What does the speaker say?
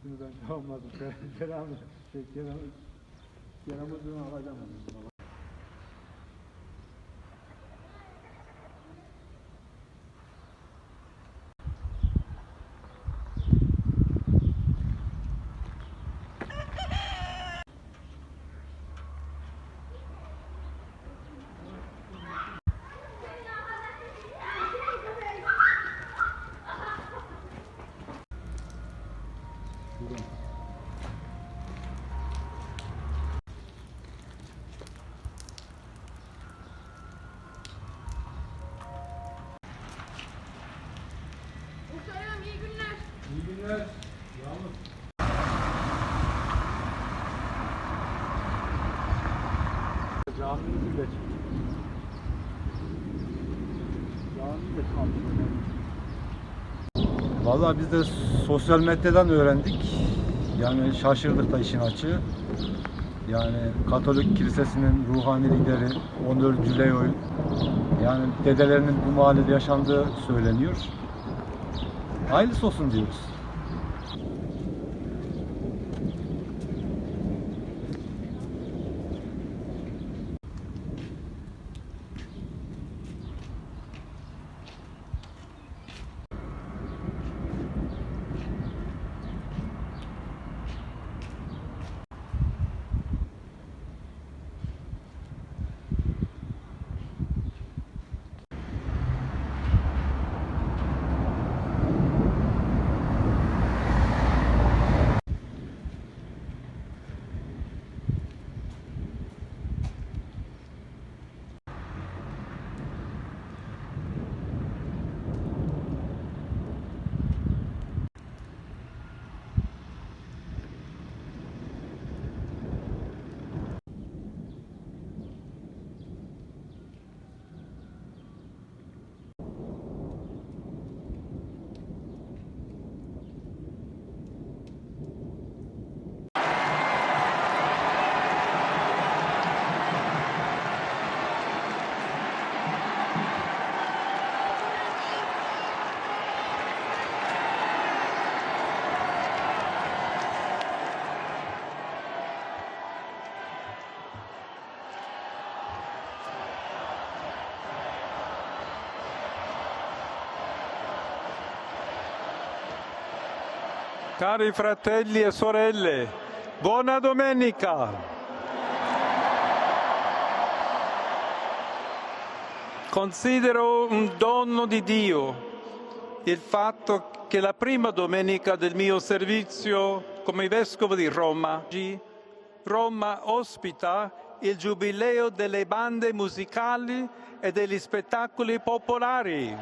üstünü ben tamamladım. Selamı, şey, Kerem, Kerem Uzun'u alacağım. Onu. Muhterem iyi günler. İyi günler. Yalnız. Camimizi de Camimizi de kalmış. Vallahi biz de sosyal medyadan öğrendik. Yani şaşırdık da işin açığı. Yani Katolik Kilisesi'nin ruhani lideri 14. Leo yani dedelerinin bu mahallede yaşandığı söyleniyor. Hayırlısı olsun diyoruz. Cari fratelli e sorelle, buona domenica! Considero un dono di Dio il fatto che la prima domenica del mio servizio come vescovo di Roma, Roma ospita il giubileo delle bande musicali e degli spettacoli popolari.